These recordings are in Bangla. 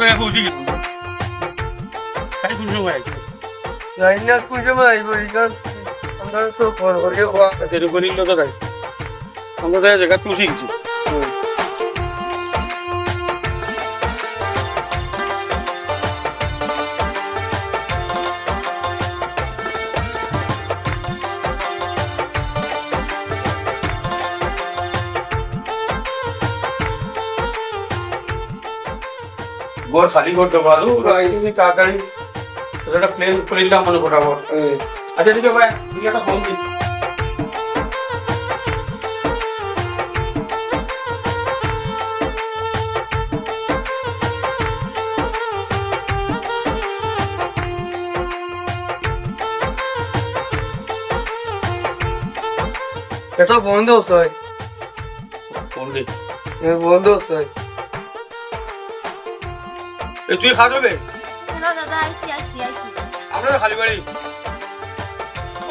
পৌঁছে গেছি তাই কোন সময় জানি না কোন সময় আইব এখান আমরা তো ফোন করি যেরকম নিল তো তাই আমরা জায়গা পৌঁছে গেছি ঘর খালি করতে পারো রাইনি তাড়াতাড়ি একটা প্লেন প্লেনটা মনে ফটাবো আচ্ছা ঠিক আছে ভাই ঠিক আছে ফোন দিন এটা বন্ধ হয় ফোন দিন বন্ধ হয় এ তুই খা দেবে হ্যালো দাদা আইসি আইসি আইসি আমরা খালি বাড়ি।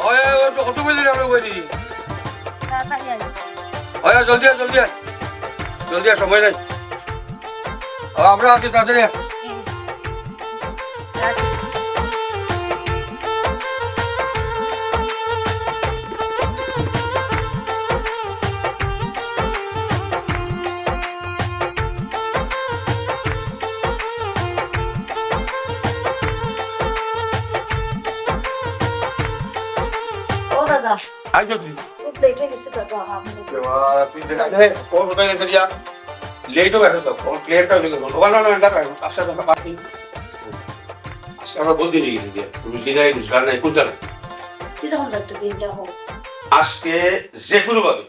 ওই কত বলি আমরা বই দিই। তাড়াতাড়ি আইসি ওই জলদি আয় জলদি আয়। জলদি আয় সময় নাই। আমরা আছি তাড়াতাড়ি লেট হয়ে তো গেল না এটা আজকে আমরা বলতে দিয়ে গেছি যে কোন কীরকম যাচ্ছে দিনটা হোক। আজকে যে কোনো ভাবে।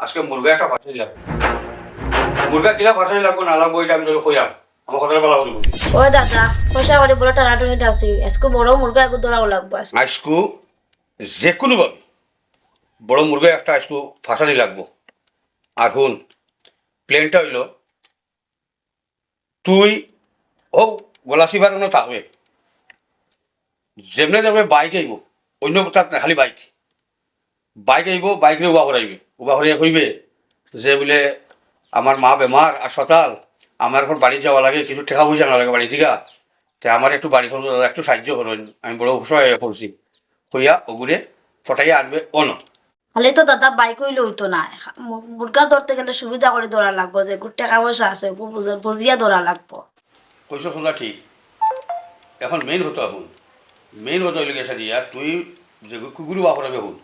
আজকে মুরগা একটা ফাটাই লাগবে মুরগা কিনা ফাটাই লাগবে না লাগবো এটা আমি তোকে কইয়াম আমার কথাটা বলা বলি ও দাদা পয়সা করে বড় টানাটুনিটা আছে। আজকে বড় মুরগা একটু দৌড়াও লাগবো আজকে। আজকু যে কোনোভাবে বড় মুরগা একটা একটু ফাঁসানি লাগবো। আর হুন প্লেনটা হইল, তুই ও গলাসি বাড়ানো থাকবে। যেমনে যাবে বাইক আইব, অন্য তাত না, খালি বাইক বাইক আইব বাইক উবা করাইবে উবা করাইয়া কইবে যে বলে, আমার মা বেমার, হাসপাতাল, আমার এখন বাড়ি যাওয়া লাগে, কিছু ঠেকা পয়সা না লাগে বাড়ি থেকে। তে আমার একটু বাড়ি বাড়িখন একটু সাহায্য করুন, আমি বড় অসহায় হয়ে পড়ছি। কইয়া ওগুরে ফটাইয়া আনবে অন খালি তো দাদা বাইক হইলে হইতো না মু- মুরগার ধরতে গেলে সুবিধা করে ধরা লাগবো, যে গুড় টাকা পয়সা আছে বুঝিয়া ধরা লাগবো। কইস খোলা ঠিক। এখন মেইন হতো এখন মেইন হতো হইলে গেছে দিয়া, তুই যে কুকুরু বা করাবে হুন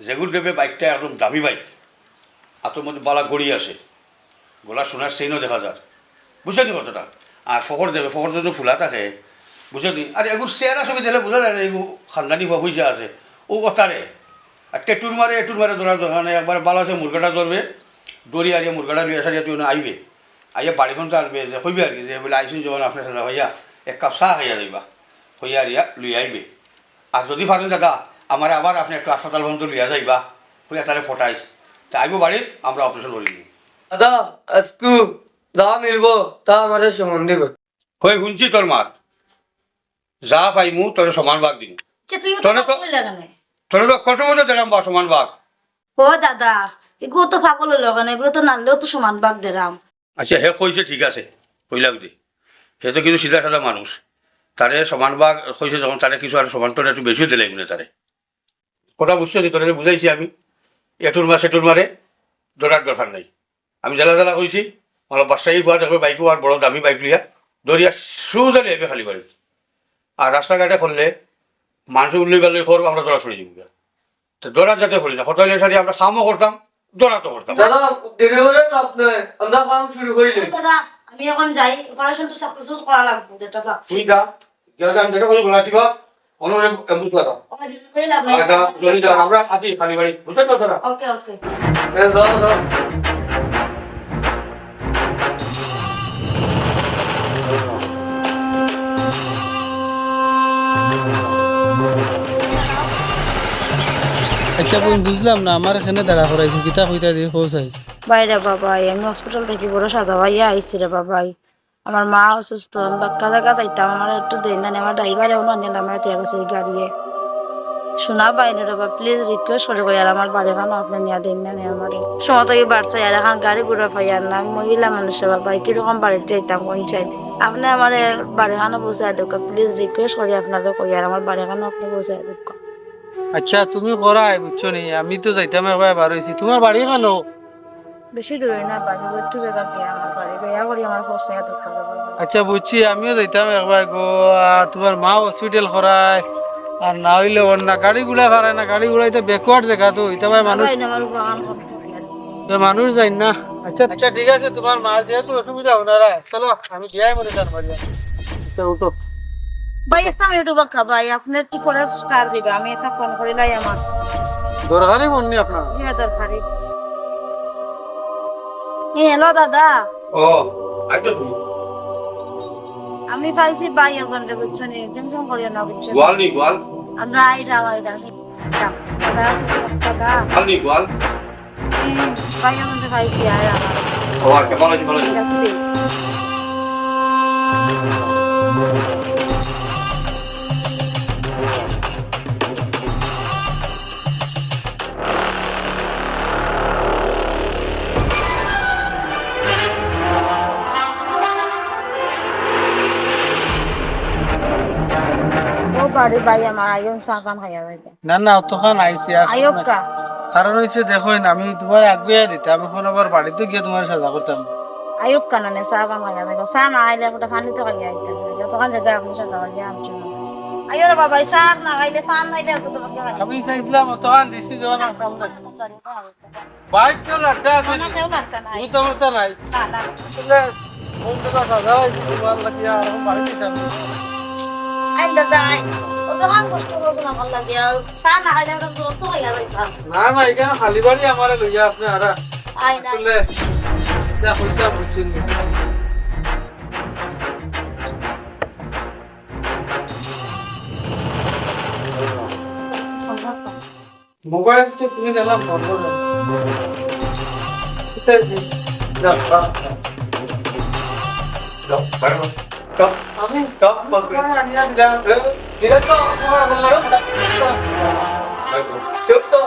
যেগুর দেবে বাইকটা একদম দামি বাইক আর তোর মধ্যে বালা গড়ি আছে। গলা সোনার চেইনও দেখা যায় বুঝলি কতটা আর ফকর দেবে ফকর যদি ফুলা থাকে। বুঝলি আর এগুলো চেয়ারা ছবি দিলে বোঝা যায় না এগুলো খানদানি পয়সা আছে। ও কথারে আর টেটুর মারে এটুর মারে ধরার দরকার নেই একবার বালা আছে মুরগাটা ধরবে দড়ি আরিয়া মুরগাটা লিয়ে সারিয়া তুই আইবে। আইয়া বাড়িখন তো আনবে যে কইবে আর কি যে বলে আইসুন যখন আপনার সাথে ভাইয়া এক কাপ চাহ খাইয়া যাইবা হইয়া আরিয়া লুই আইবে। আর যদি পারেন দাদা আমার আবার আপনি একটু হাসপাতাল পর্যন্ত লিয়া যাইবা হইয়া তারে ফটাইস। তা আইব বাড়ির আমরা অপারেশন করি দিই দাদা আজকু যা মিলবো তা আমাদের সমান দিব। হয়ে শুনছি তোর মার যা পাইমু তোর সমান ভাগ দিন তুই তোরে তো- কত মতো বা সমান ভাগ ও দাদা এগুলো তো পাগল হইল কেন? এগুলো তো নানলেও তো সমান ভাগ দেরাম আচ্ছা হে কইছে ঠিক আছে কইলাক দি। সে তো কিন্তু সিধা সাদা মানুষ। তারে সমান ভাগ কইছে যখন তারে কিছু আর সমান তোর একটু বেশি দিলে এমনি তারে। কথা বুঝছ নি? তোরে বুঝাইছি আমি। এটুর মাস এটুর মারে দৌড়ার দরকার নাই। আমি জেলা জেলা কইছি অলপ বাসাই হওয়া দেখবে বাইকও আর বড় দামি বাইক লিয়া। দৌড়িয়া এবে খালি বাড়ি আর রাস্তাঘাটে করলে মানুষ উল্লি বেলে করব আমরা দৌড়া সরে যাব তো দৌড়া যাতে করি না হোটেলে সারি আমরা খামও করতাম দৌড়া তো করতাম দাদা দেরি হলে আমরা কাম শুরু করিলে দাদা আমি এখন যাই অপারেশনটা সাকসেসফুল করা লাগবো যেটা লাগছে তুই যা গেলে আমি যেটা করে বলে আসিবা অনুরে এম্বুস লাগাও আমরা আছি খালি বাড়ি বুঝছেন তো তোরা ওকে ওকে দাদা দাদা আচ্ছা বোন বুঝলাম না, আমার এখানে দাঁড়া কিতা কইতা দিয়ে বাইরে বাবাই, আমি হসপিটাল থেকে বড় আইছি রে বাবাই। আমার মা অসুস্থ, আমি বাক্কা জায়গা যাইতাম, আমার একটু দেন না আমার ড্রাইভারে অন্য নিলাম এত গেছে গাড়িয়ে। শোনা বাইনে রে বা প্লিজ রিকোয়েস্ট করে আর আমার বাড়ি খান আপনি নিয়ে দেন না আমার। সময় থেকে বাড়ছে, আর এখন গাড়ি ঘুরে পাই আর না মহিলা মানুষ বাবাই, কীরকম বাড়িতে যাইতাম কোন চাই। আপনি আমার বাড়িখানে বসাই দেখ প্লিজ রিকোয়েস্ট করি আপনাকে কই, আর আমার বাড়িখানে আপনি বসাই দেখ আচ্ছা তুমি করাই বুঝছ নি? আমি তো যাইতাম একবার বার হয়েছি তোমার বাড়ি কেন বেশি দূরে না বাড়ি একটু জায়গা বিয়া আমার বাড়ি বিয়া করি আমার বসাই দেখ আচ্ছা বুঝছি আমিও যাইতাম একবার গো আর তোমার মা হসপিটাল করায় আর না হইলে অন্য গাড়ি গুলা খারায় না গাড়ি গুলা এটা ব্যাকওয়ার্ড দেখা তো এটা ভাই মানুষ তো মানুষ যাই না। আচ্ছা আচ্ছা ঠিক আছে তোমার মার যেহেতু অসুবিধা ওনারা চলো আমি বিয়াই মনে চান মারিয়া উঠো ভাই একটা ইউটিউব কা ভাই আপনি একটু ফোনে স্টার দিবে? আমি একটা ফোন করি লাই আমার। দরকারই মন নেই আপনার? জি দরকারি। হ্যালো দাদা। ও আচ্ছা তুমি আমি পাইছি ভাই একজন রে বুঝছ নি? টেনশন করিও না বুঝছ গোয়াল নি গোয়াল? আমরা আইরা আইরা দাদা দাদা গোয়াল নি গোয়াল? ভাই একজন রে পাইছি আইরা ও আচ্ছা ভালো আছি ভালো বাড়ি ভাই আমার আইন সাকান খাইয়া যাইতে না না অতখান আইসি আর আয়োগ কা। কারণ হয়েছে দেখো আমি তোমার আগুয়া দিতাম এখন আবার বাড়িতে গিয়ে তোমার সাজা করতাম আয়োগ কাননে সাকান খাইয়া যাইতে চা না আইলে একটা পানি তো খাইয়া আইতাম তখন জায়গা আপনি সাজা খাইয়া আমছো আইও রে বাবা সাক না খাইলে পান নাই দে তো আমি চাইছিলাম অতখান দিছি যখন কাম নাই। বাইক কেউ লাড্ডা আছে। না কেউ মারতা নাই। মুতা মুতা নাই। না না কোন জায়গা তোমার লাগিয়া আর এখন বাড়ি দিতাম আই দাদা আই ও তখন কষ্ট করছ না ভালো লাগে। আর চা না খাইলে ওটা তো খাইয়া যাইতাম না না এখানে খালি বাড়ি আমার লইয়া আপনি আর। আই না। আসলে যা হইতাম বুঝছেন মোবাইল তো তুমি দিলাম বন্ধ করে যাও, যাও, যাও। যাও বাইরে যাও। যাও। আমি টপ বলব আনিয়া দিলাম দিলে তো আমার বললাম বাইরে যাও। চুপ তো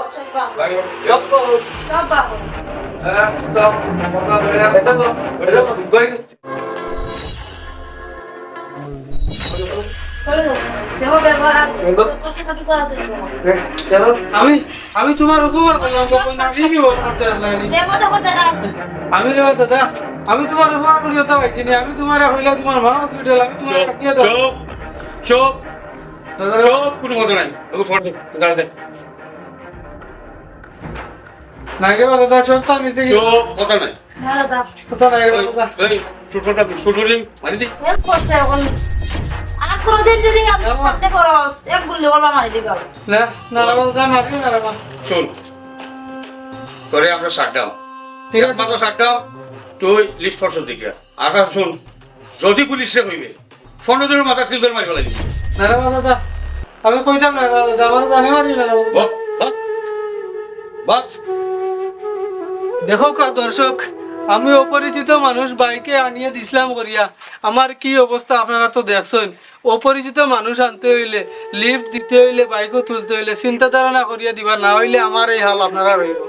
বাইরে যাও। টপ করো সব বাবু হ্যাঁ, যাও। কথা বলে যাও। এটা তো এটা তো আমি রে দাদা আমি তোমার উপকার করি পাইছি না আমি তোমার হইলা তোমার মা হসপিটাল আমি তোমার চুপ, রাখিয়ে দাও চুপ, চুপ, দাদা চুপ, কোনো কথা নাই। ওকে ফটো দে, দাঁড়া দে। নাই রে দাদা সব তো আমি চুপ, কথা নাই। দাদা কথা নাই রে দাদা এই, সুটটা, সুটটা দিন, মারি দি। হেল্প করছে এখন কোনদিন যদি আপনি সামনে করো এক গুলি করবা মারি দিবা। না মারি আমরা। ঠিক আছে। তুই লিস্ট। আর যদি পুলিশে কইবে পনেরো দিনের মাথা কিল করে মারিব লাগিব না রে দাদা। আমি কইতাম না দাদা আমার জানি মারি না। দেখো কা দর্শক আমি অপরিচিত মানুষ, বাইকে আনিয়ে দিছিলাম করিয়া। আমার কি অবস্থা আপনারা তো দেখছেন। অপরিচিত মানুষ আনতে হইলে লিফট দিতে হইলে, বাইকও তুলতে হইলে চিন্তা ধারণা করিয়া দিবা, না হইলে আমার এই হাল আপনারা রইব